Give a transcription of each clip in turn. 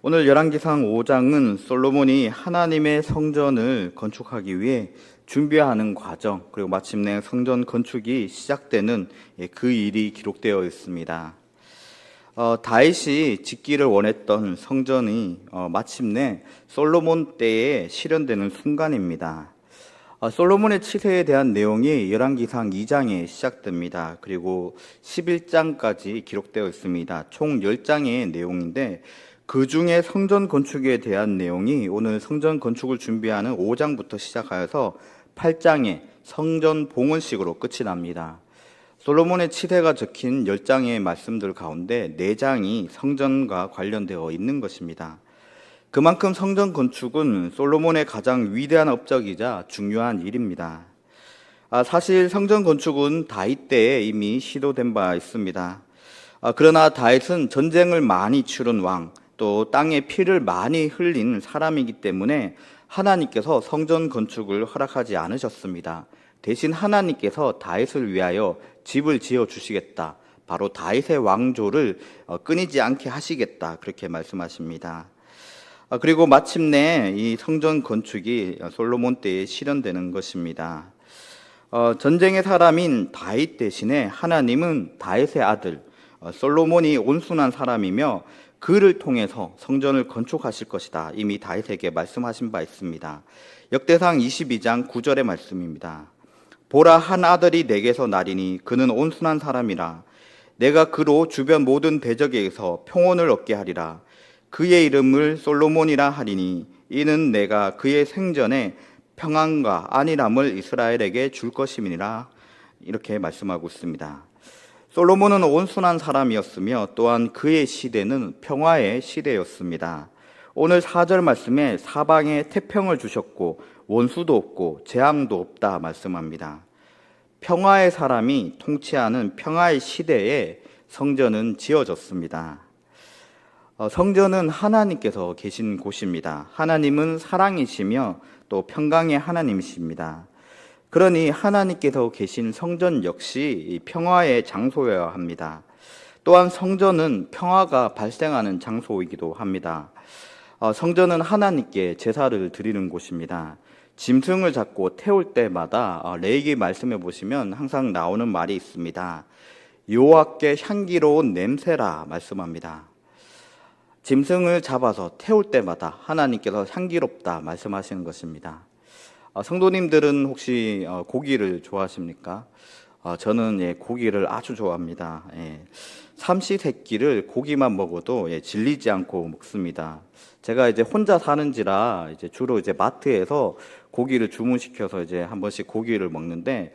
오늘 열왕기상 5장은 솔로몬이 하나님의 성전을 건축하기 위해 준비하는 과정 그리고 마침내 성전 건축이 시작되는 예, 그 일이 기록되어 있습니다. 어, 다윗이 짓기를 원했던 성전이 어, 마침내 솔로몬 때에 실현되는 순간입니다. 어, 솔로몬의 치세에 대한 내용이 열왕기상 2장에 시작됩니다. 그리고 11장까지 기록되어 있습니다. 총 10장의 내용인데 그 중에 성전 건축에 대한 내용이 오늘 성전 건축을 준비하는 5장부터 시작하여서 8장의 성전 봉헌식으로 끝이 납니다. 솔로몬의 치세가 적힌 10장의 말씀들 가운데 4장이 성전과 관련되어 있는 것입니다. 그만큼 성전 건축은 솔로몬의 가장 위대한 업적이자 중요한 일입니다. 아, 사실 성전 건축은 다윗 때에 이미 시도된 바 있습니다. 아, 그러나 다윗은 전쟁을 많이 치른 왕, 또 땅에 피를 많이 흘린 사람이기 때문에 하나님께서 성전 건축을 허락하지 않으셨습니다. 대신 하나님께서 다윗을 위하여 집을 지어 주시겠다. 바로 다윗의 왕조를 어, 끊이지 않게 하시겠다. 그렇게 말씀하십니다. 아, 그리고 마침내 이 성전 건축이 솔로몬 때에 실현되는 것입니다. 어, 전쟁의 사람인 다윗 대신에 하나님은 다윗의 아들 어, 솔로몬이 온순한 사람이며 그를 통해서 성전을 건축하실 것이다. 이미 다윗에게 말씀하신 바 있습니다. 역대상 22장 9절의 말씀입니다. 보라 한 아들이 내게서 나리니 그는 온순한 사람이라 내가 그로 주변 모든 대적에게서 평온을 얻게 하리라 그의 이름을 솔로몬이라 하리니 이는 내가 그의 생전에 평안과 안일함을 이스라엘에게 줄 것임이니라 이렇게 말씀하고 있습니다. 솔로몬은 온순한 사람이었으며 또한 그의 시대는 평화의 시대였습니다. 오늘 4절 말씀에 사방에 태평을 주셨고 원수도 없고 재앙도 없다 말씀합니다. 평화의 사람이 통치하는 평화의 시대에 성전은 지어졌습니다. 어, 성전은 하나님께서 계신 곳입니다. 하나님은 사랑이시며 또 평강의 하나님이십니다. 그러니 하나님께서 계신 성전 역시 평화의 장소여야 합니다. 또한 성전은 평화가 발생하는 장소이기도 합니다. 어, 성전은 하나님께 제사를 드리는 곳입니다. 짐승을 잡고 태울 때마다 어, 레이기 말씀해 보시면 항상 나오는 말이 있습니다. 여호와께 향기로운 냄새라 말씀합니다. 짐승을 잡아서 태울 때마다 하나님께서 향기롭다 말씀하시는 것입니다. 어, 성도님들은 혹시 어, 고기를 좋아하십니까? 어, 저는 예, 고기를 아주 좋아합니다. 예. 삼시세끼를 고기만 먹어도 예, 질리지 않고 먹습니다. 제가 이제 혼자 사는지라 이제 주로 이제 마트에서 고기를 주문시켜서 이제 한 번씩 고기를 먹는데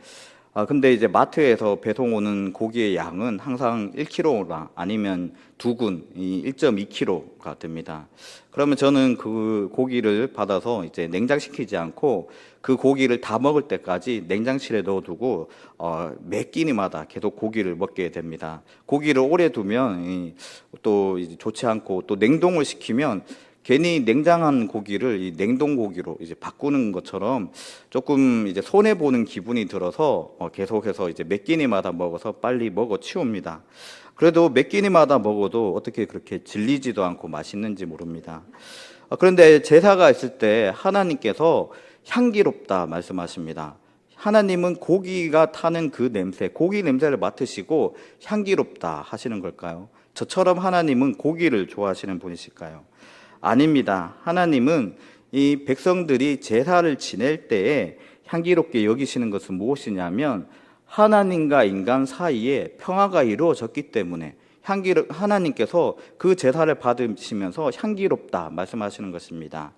아, 근데 이제 마트에서 배송 오는 고기의 양은 항상 1kg나 아니면 두근, 1.2kg가 됩니다. 그러면 저는 그 고기를 받아서 이제 냉장시키지 않고 그 고기를 다 먹을 때까지 냉장실에 넣어두고 어, 몇 끼니마다 계속 고기를 먹게 됩니다. 고기를 오래 두면 또 좋지 않고 또 냉동을 시키면 괜히 냉장한 고기를 이 냉동 고기로 이제 바꾸는 것처럼 조금 이제 손해 보는 기분이 들어서 어, 계속해서 이제 몇 끼니마다 먹어서 빨리 먹어 치웁니다. 그래도 몇 끼니마다 먹어도 어떻게 그렇게 질리지도 않고 맛있는지 모릅니다. 어, 그런데 제사가 있을 때 하나님께서 향기롭다 말씀하십니다. 하나님은 고기가 타는 그 냄새, 고기 냄새를 맡으시고 향기롭다 하시는 걸까요? 저처럼 하나님은 고기를 좋아하시는 분이실까요? 아닙니다. 하나님은 이 백성들이 제사를 지낼 때에 향기롭게 여기시는 것은 무엇이냐면 하나님과 인간 사이에 평화가 이루어졌기 때문에 향기 하나님께서 그 제사를 받으시면서 향기롭다 말씀하시는 것입니다.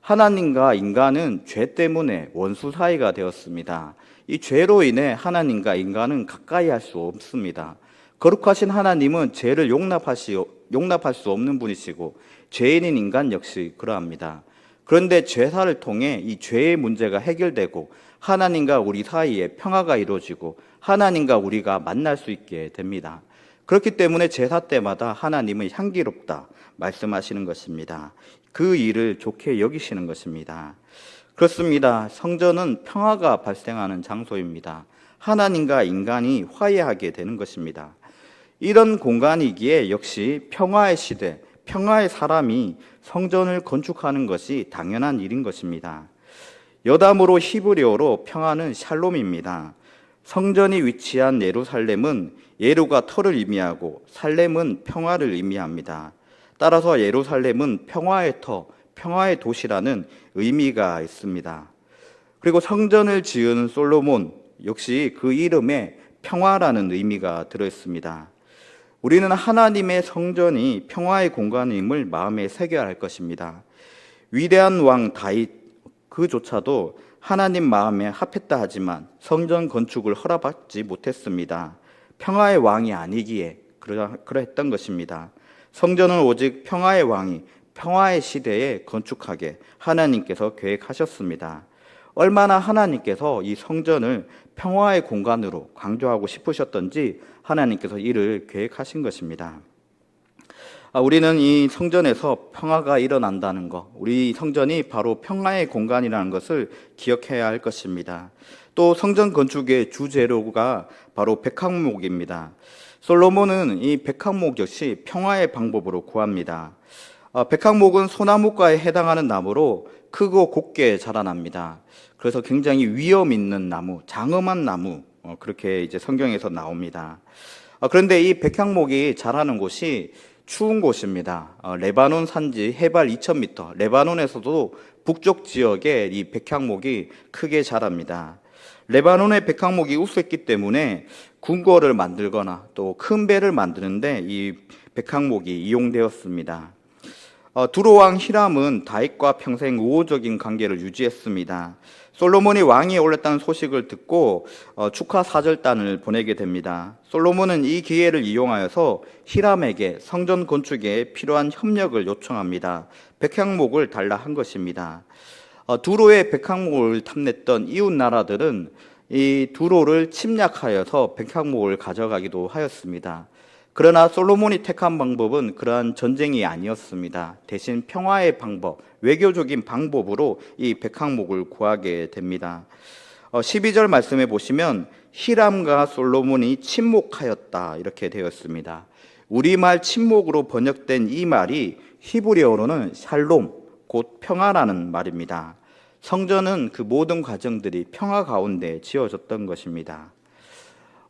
하나님과 인간은 죄 때문에 원수 사이가 되었습니다. 이 죄로 인해 하나님과 인간은 가까이 할 수 없습니다. 거룩하신 하나님은 죄를 용납하시, 용납할 수 없는 분이시고 죄인인 인간 역시 그러합니다. 그런데 죄사를 통해 이 죄의 문제가 해결되고 하나님과 우리 사이에 평화가 이루어지고 하나님과 우리가 만날 수 있게 됩니다. 그렇기 때문에 제사 때마다 하나님은 향기롭다 말씀하시는 것입니다. 그 일을 좋게 여기시는 것입니다. 그렇습니다. 성전은 평화가 발생하는 장소입니다. 하나님과 인간이 화해하게 되는 것입니다. 이런 공간이기에 역시 평화의 시대, 평화의 사람이 성전을 건축하는 것이 당연한 일인 것입니다. 여담으로 히브리어로 평화는 샬롬입니다. 성전이 위치한 예루살렘은 예루가 터를 의미하고 살렘은 평화를 의미합니다. 따라서 예루살렘은 평화의 터, 평화의 도시라는 의미가 있습니다. 그리고 성전을 지은 솔로몬 역시 그 이름에 평화라는 의미가 들어 있습니다. 우리는 하나님의 성전이 평화의 공간임을 마음에 새겨야 할 것입니다. 위대한 왕 다윗 그조차도 하나님 마음에 합했다 하지만 성전 건축을 허락받지 못했습니다. 평화의 왕이 아니기에 그러, 그러했던 것입니다. 성전은 오직 평화의 왕이 평화의 시대에 건축하게 하나님께서 계획하셨습니다. 얼마나 하나님께서 이 성전을 평화의 공간으로 강조하고 싶으셨던지 하나님께서 이를 계획하신 것입니다. 아, 우리는 이 성전에서 평화가 일어난다는 것, 우리 성전이 바로 평화의 공간이라는 것을 기억해야 할 것입니다. 또 성전 건축의 주재료가 바로 백항목입니다. 솔로몬은 이 백항목 역시 평화의 방법으로 구합니다. 아, 백항목은 소나무과에 해당하는 나무로 크고 곱게 자라납니다. 그래서 굉장히 위험 있는 나무, 장엄한 나무, 어, 그렇게 이제 성경에서 나옵니다. 아, 그런데 이 백향목이 자라는 곳이 추운 곳입니다. 어, 레바논 산지 해발 2000m, 레바논에서도 북쪽 지역에 이 백향목이 크게 자랍니다. 레바논의 백향목이 우수했기 때문에 궁궐을 만들거나 또 큰 배를 만드는데 이 백향목이 이용되었습니다. 어, 두로왕 히람은 다윗과 평생 우호적인 관계를 유지했습니다. 솔로몬이 왕위에 올랐다는 소식을 듣고 어, 축하 사절단을 보내게 됩니다. 솔로몬은 이 기회를 이용하여서 히람에게 성전 건축에 필요한 협력을 요청합니다. 백향목을 달라 한 것입니다. 어, 두로의 백향목을 탐냈던 이웃 나라들은 이 두로를 침략하여서 백향목을 가져가기도 하였습니다. 그러나 솔로몬이 택한 방법은 그러한 전쟁이 아니었습니다. 대신 평화의 방법, 외교적인 방법으로 이 백항목을 구하게 됩니다. 12절 말씀에 보시면 히람과 솔로몬이 침묵하였다 이렇게 되었습니다. 우리말 침묵으로 번역된 이 말이 히브리어로는 샬롬 곧 평화라는 말입니다. 성전은 그 모든 과정들이 평화 가운데 지어졌던 것입니다.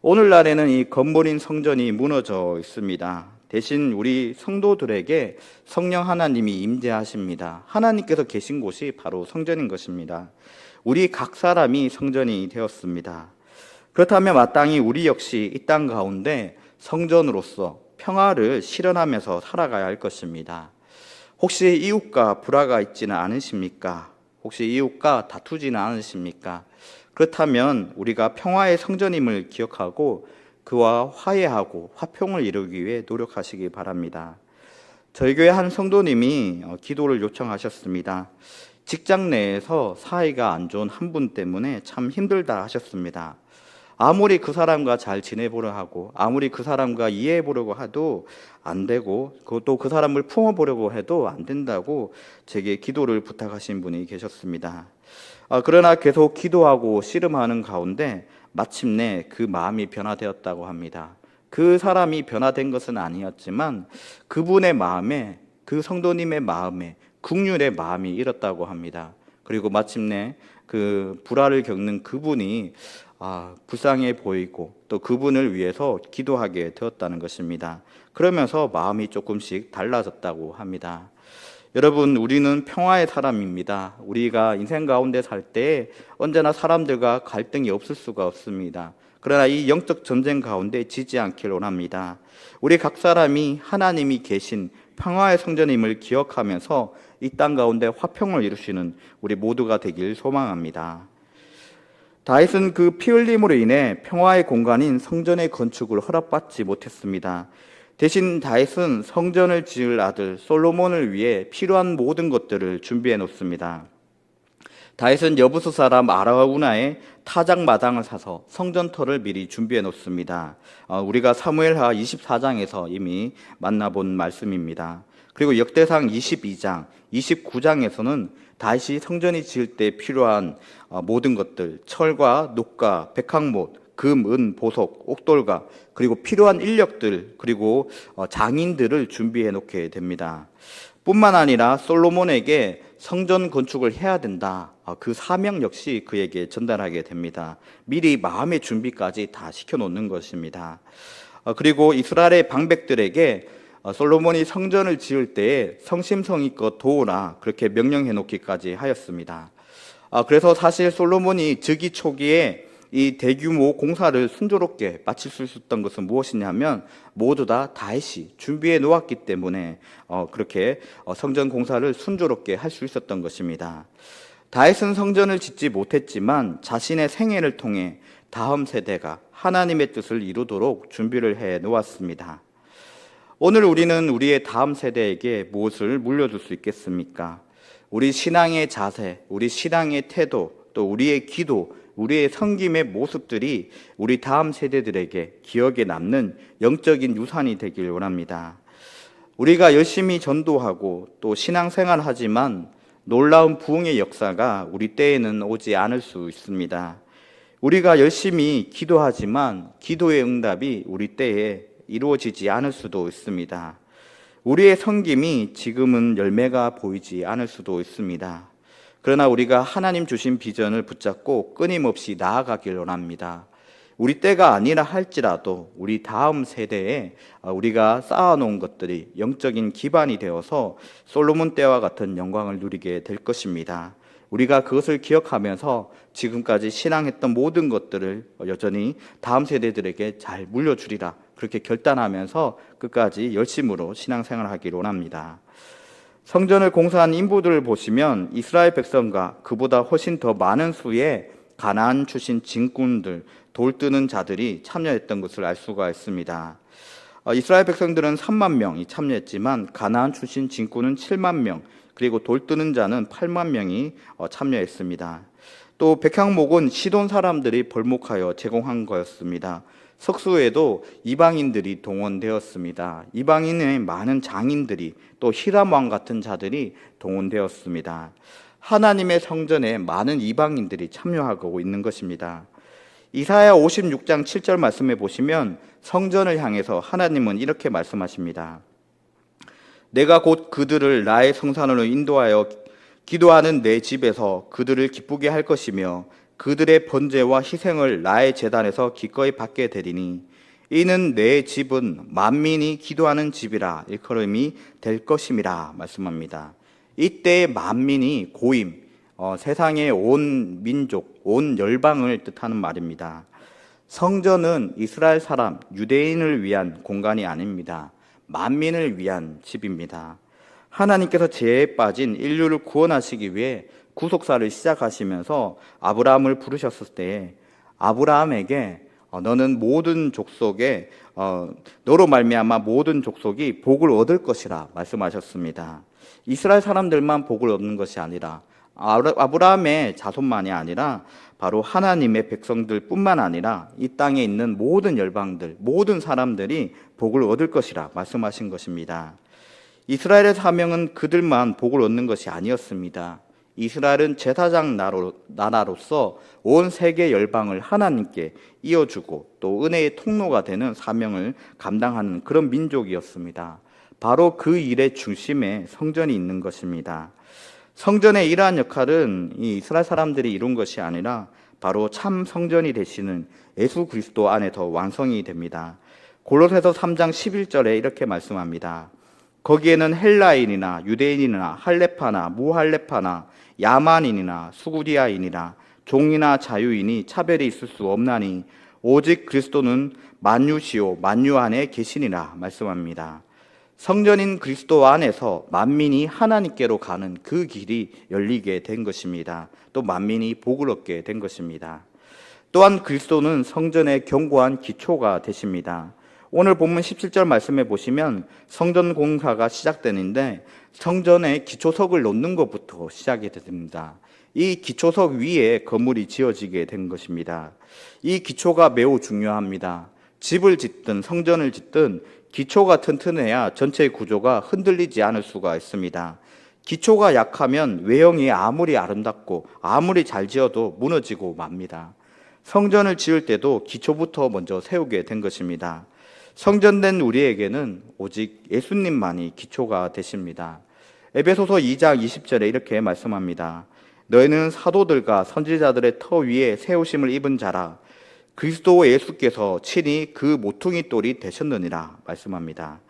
오늘날에는 이 건물인 성전이 무너져 있습니다. 대신 우리 성도들에게 성령 하나님이 임재하십니다. 하나님께서 계신 곳이 바로 성전인 것입니다. 우리 각 사람이 성전이 되었습니다. 그렇다면 마땅히 우리 역시 이 땅 가운데 성전으로서 평화를 실현하면서 살아가야 할 것입니다. 혹시 이웃과 불화가 있지는 않으십니까? 혹시 이웃과 다투지는 않으십니까? 그렇다면 우리가 평화의 성전임을 기억하고 그와 화해하고 화평을 이루기 위해 노력하시기 바랍니다. 저희 교회 한 성도님이 어, 기도를 요청하셨습니다. 직장 내에서 사이가 안 좋은 한 분 때문에 참 힘들다 하셨습니다. 아무리 그 사람과 잘 지내보려 하고, 아무리 그 사람과 이해해 보려고 해도 안 되고, 또 그 사람을 품어 보려고 해도 안 된다고 제게 기도를 부탁하신 분이 계셨습니다. 아, 그러나 계속 기도하고 씨름하는 가운데 마침내 그 마음이 변화되었다고 합니다. 그 사람이 변화된 것은 아니었지만 그분의 마음에 그 성도님의 마음에 국률의 마음이 일었다고 합니다. 그리고 마침내 그 불화를 겪는 그분이 아, 불쌍해 보이고 또 그분을 위해서 기도하게 되었다는 것입니다. 그러면서 마음이 조금씩 달라졌다고 합니다. 여러분, 우리는 평화의 사람입니다. 우리가 인생 가운데 살 때 언제나 사람들과 갈등이 없을 수가 없습니다. 그러나 이 영적 전쟁 가운데 지지 않길 원합니다. 우리 각 사람이 하나님이 계신 평화의 성전임을 기억하면서 이 땅 가운데 화평을 이루시는 우리 모두가 되길 소망합니다. 다윗은 그 피 흘림으로 인해 평화의 공간인 성전의 건축을 허락받지 못했습니다. 대신 다윗은 성전을 지을 아들 솔로몬을 위해 필요한 모든 것들을 준비해 놓습니다. 다윗은 여부수 사람 아라우나의 타작 마당을 사서 성전터를 미리 준비해 놓습니다. 어, 우리가 사무엘하 24장에서 이미 만나본 말씀입니다. 그리고 역대상 22장, 29장에서는 다시 성전이 지을 때 필요한 어, 모든 것들, 철과 녹과 백항못, 금, 은, 보석, 옥돌가 그리고 필요한 인력들 그리고 어, 장인들을 준비해 놓게 됩니다. 뿐만 아니라 솔로몬에게 성전 건축을 해야 된다. 어, 그 사명 역시 그에게 전달하게 됩니다. 미리 마음의 준비까지 다 시켜 놓는 것입니다. 어, 그리고 이스라엘의 방백들에게 어, 솔로몬이 성전을 지을 때에 성심성의껏 도우라 그렇게 명령해 놓기까지 하였습니다. 아, 그래서 사실 솔로몬이 즉위 초기에 이 대규모 공사를 순조롭게 마칠 수 있었던 것은 무엇이냐면 모두 다 다시 준비해 놓았기 때문에 어, 그렇게 어, 성전 공사를 순조롭게 할 수 있었던 것입니다. 다윗은 성전을 짓지 못했지만 자신의 생애를 통해 다음 세대가 하나님의 뜻을 이루도록 준비를 해 놓았습니다. 오늘 우리는 우리의 다음 세대에게 무엇을 물려줄 수 있겠습니까? 우리 신앙의 자세, 우리 신앙의 태도, 또 우리의 기도, 우리의 섬김의 모습들이 우리 다음 세대들에게 기억에 남는 영적인 유산이 되길 원합니다. 우리가 열심히 전도하고 또 신앙생활 하지만 놀라운 부흥의 역사가 우리 때에는 오지 않을 수 있습니다. 우리가 열심히 기도하지만 기도의 응답이 우리 때에 이루어지지 않을 수도 있습니다. 우리의 섬김이 지금은 열매가 보이지 않을 수도 있습니다. 그러나 우리가 하나님 주신 비전을 붙잡고 끊임없이 나아가길 원합니다. 우리 때가 아니라 할지라도 우리 다음 세대에 우리가 쌓아놓은 것들이 영적인 기반이 되어서 솔로몬 때와 같은 영광을 누리게 될 것입니다. 우리가 그것을 기억하면서 지금까지 신앙했던 모든 것들을 여전히 다음 세대들에게 잘 물려주리라 그렇게 결단하면서 끝까지 열심으로 신앙생활을 하기를 원합니다. 성전을 공사한 인부들을 보시면 이스라엘 백성과 그보다 훨씬 더 많은 수의 가나안 출신 진군들, 돌뜨는 자들이 참여했던 것을 알 수가 있습니다. 어, 이스라엘 백성들은 3만 명이 참여했지만 가나안 출신 진군은 7만 명, 그리고 돌뜨는 자는 8만 명이 어, 참여했습니다. 또 백향목은 시돈 사람들이 벌목하여 제공한 거였습니다. 석수에도 이방인들이 동원되었습니다. 이방인의 많은 장인들이 또 히람 왕 같은 자들이 동원되었습니다. 하나님의 성전에 많은 이방인들이 참여하고 있는 것입니다. 이사야 56장 7절 말씀에 보시면 성전을 향해서 하나님은 이렇게 말씀하십니다. 내가 곧 그들을 나의 성산으로 인도하여 기도하는 내 집에서 그들을 기쁘게 할 것이며 그들의 번제와 희생을 나의 재단에서 기꺼이 받게 되리니 이는 내 집은 만민이 기도하는 집이라 일컬음이 될 것임이라 말씀합니다. 이때 만민이 고임, 어, 세상의 온 민족, 온 열방을 뜻하는 말입니다. 성전은 이스라엘 사람, 유대인을 위한 공간이 아닙니다. 만민을 위한 집입니다. 하나님께서 죄에 빠진 인류를 구원하시기 위해 구속사를 시작하시면서 아브라함을 부르셨을 때 아브라함에게 어, 너는 모든 족속에 어, 너로 말미암아 모든 족속이 복을 얻을 것이라 말씀하셨습니다. 이스라엘 사람들만 복을 얻는 것이 아니라 아브라함의 자손만이 아니라 바로 하나님의 백성들뿐만 아니라 이 땅에 있는 모든 열방들, 모든 사람들이 복을 얻을 것이라 말씀하신 것입니다. 이스라엘의 사명은 그들만 복을 얻는 것이 아니었습니다. 이스라엘은 제사장 나라로서 온 세계 열방을 하나님께 이어주고 또 은혜의 통로가 되는 사명을 감당하는 그런 민족이었습니다. 바로 그 일의 중심에 성전이 있는 것입니다. 성전의 이러한 역할은 이 이스라엘 사람들이 이룬 것이 아니라 바로 참 성전이 되시는 예수 그리스도 안에 더 완성이 됩니다. 골로새서 3장 11절에 이렇게 말씀합니다. 거기에는 헬라인이나 유대인이나 할레파나 무할레파나 야만인이나 수구디아인이나 종이나 자유인이 차별이 있을 수 없나니 오직 그리스도는 만유시오 만유 안에 계시니라 말씀합니다. 성전인 그리스도 안에서 만민이 하나님께로 가는 그 길이 열리게 된 것입니다. 또 만민이 복을 얻게 된 것입니다. 또한 그리스도는 성전의 견고한 기초가 되십니다. 오늘 본문 17절 말씀해 보시면 성전 공사가 시작되는데 성전에 기초석을 놓는 것부터 시작이 됩니다. 이 기초석 위에 건물이 지어지게 된 것입니다. 이 기초가 매우 중요합니다. 집을 짓든 성전을 짓든 기초가 튼튼해야 전체 구조가 흔들리지 않을 수가 있습니다. 기초가 약하면 외형이 아무리 아름답고 아무리 잘 지어도 무너지고 맙니다. 성전을 지을 때도 기초부터 먼저 세우게 된 것입니다. 성전된 우리에게는 오직 예수님만이 기초가 되십니다. 에베소서 2장 20절에 이렇게 말씀합니다. 너희는 사도들과 선지자들의 터 위에 세우심을 입은 자라 그리스도 예수께서 친히 그 모퉁이 돌이 되셨느니라 말씀합니다.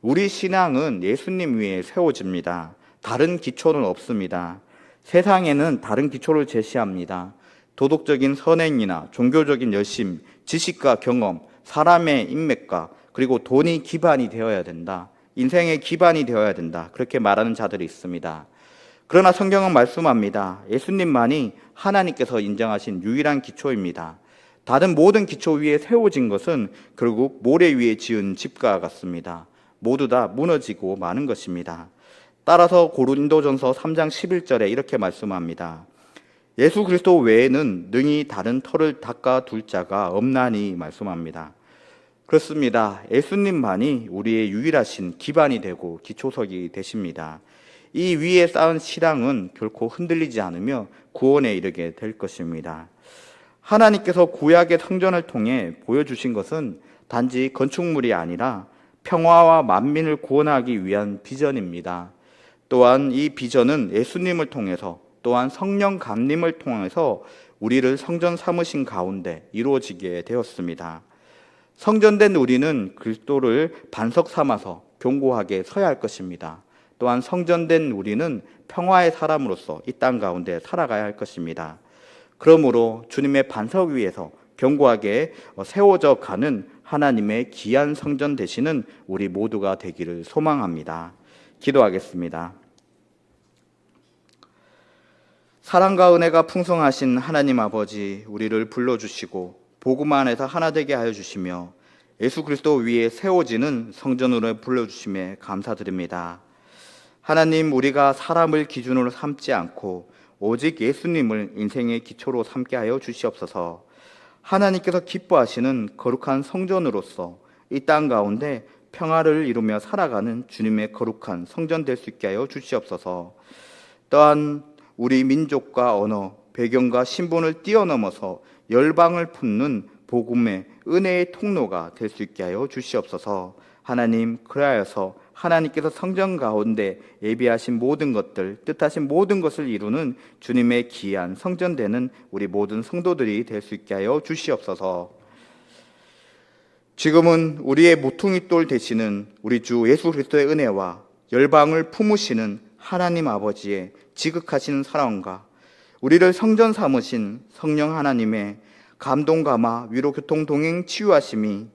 우리 신앙은 예수님 위에 세워집니다. 다른 기초는 없습니다. 세상에는 다른 기초를 제시합니다. 도덕적인 선행이나 종교적인 열심, 지식과 경험, 사람의 인맥과 그리고 돈이 기반이 되어야 된다. 인생의 기반이 되어야 된다. 그렇게 말하는 자들이 있습니다. 그러나 성경은 말씀합니다. 예수님만이 하나님께서 인정하신 유일한 기초입니다. 다른 모든 기초 위에 세워진 것은 결국 모래 위에 지은 집과 같습니다. 모두 다 무너지고 마는 것입니다. 따라서 고린도전서 3장 11절에 이렇게 말씀합니다. 예수 그리스도 외에는 능히 다른 터를 닦아 둘 자가 없나니 말씀합니다. 그렇습니다. 예수님만이 우리의 유일하신 기반이 되고 기초석이 되십니다. 이 위에 쌓은 신앙은 결코 흔들리지 않으며 구원에 이르게 될 것입니다. 하나님께서 구약의 성전을 통해 보여주신 것은 단지 건축물이 아니라 평화와 만민을 구원하기 위한 비전입니다. 또한 이 비전은 예수님을 통해서 또한 성령 감림을 통해서 우리를 성전 삼으신 가운데 이루어지게 되었습니다. 성전된 우리는 그리스도를 반석 삼아서 견고하게 서야 할 것입니다. 또한 성전된 우리는 평화의 사람으로서 이 땅 가운데 살아가야 할 것입니다. 그러므로 주님의 반석 위에서 견고하게 세워져 가는 하나님의 귀한 성전 되시는 우리 모두가 되기를 소망합니다. 기도하겠습니다. 사랑과 은혜가 풍성하신 하나님 아버지, 우리를 불러주시고 복음 안에서 하나 되게 하여 주시며 예수 그리스도 위에 세워지는 성전으로 불러주심에 감사드립니다. 하나님, 우리가 사람을 기준으로 삼지 않고 오직 예수님을 인생의 기초로 삼게 하여 주시옵소서. 하나님께서 기뻐하시는 거룩한 성전으로서 이 땅 가운데 평화를 이루며 살아가는 주님의 거룩한 성전 될 수 있게 하여 주시옵소서. 또한 우리 민족과 언어, 배경과 신분을 뛰어넘어서 열방을 품는 복음의 은혜의 통로가 될 수 있게 하여 주시옵소서. 하나님, 그리하여서 하나님께서 성전 가운데 예비하신 모든 것들, 뜻하신 모든 것을 이루는 주님의 귀한 성전 되는 우리 모든 성도들이 될 수 있게 하여 주시옵소서. 지금은 우리의 모퉁이 돌 되시는 우리 주 예수 그리스도의 은혜와 열방을 품으시는 하나님 아버지의 지극하신 사랑과 우리를 성전 삼으신 성령 하나님의 감동 감화 위로 교통 동행 치유하심이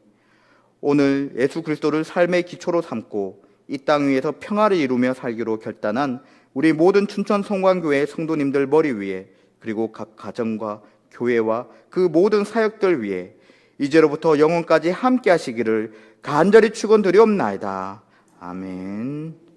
오늘 예수 그리스도를 삶의 기초로 삼고 이 땅 위에서 평화를 이루며 살기로 결단한 우리 모든 춘천 성광교회 성도님들 머리 위에 그리고 각 가정과 교회와 그 모든 사역들 위에 이제로부터 영원까지 함께 하시기를 간절히 축원드리옵나이다. 아멘.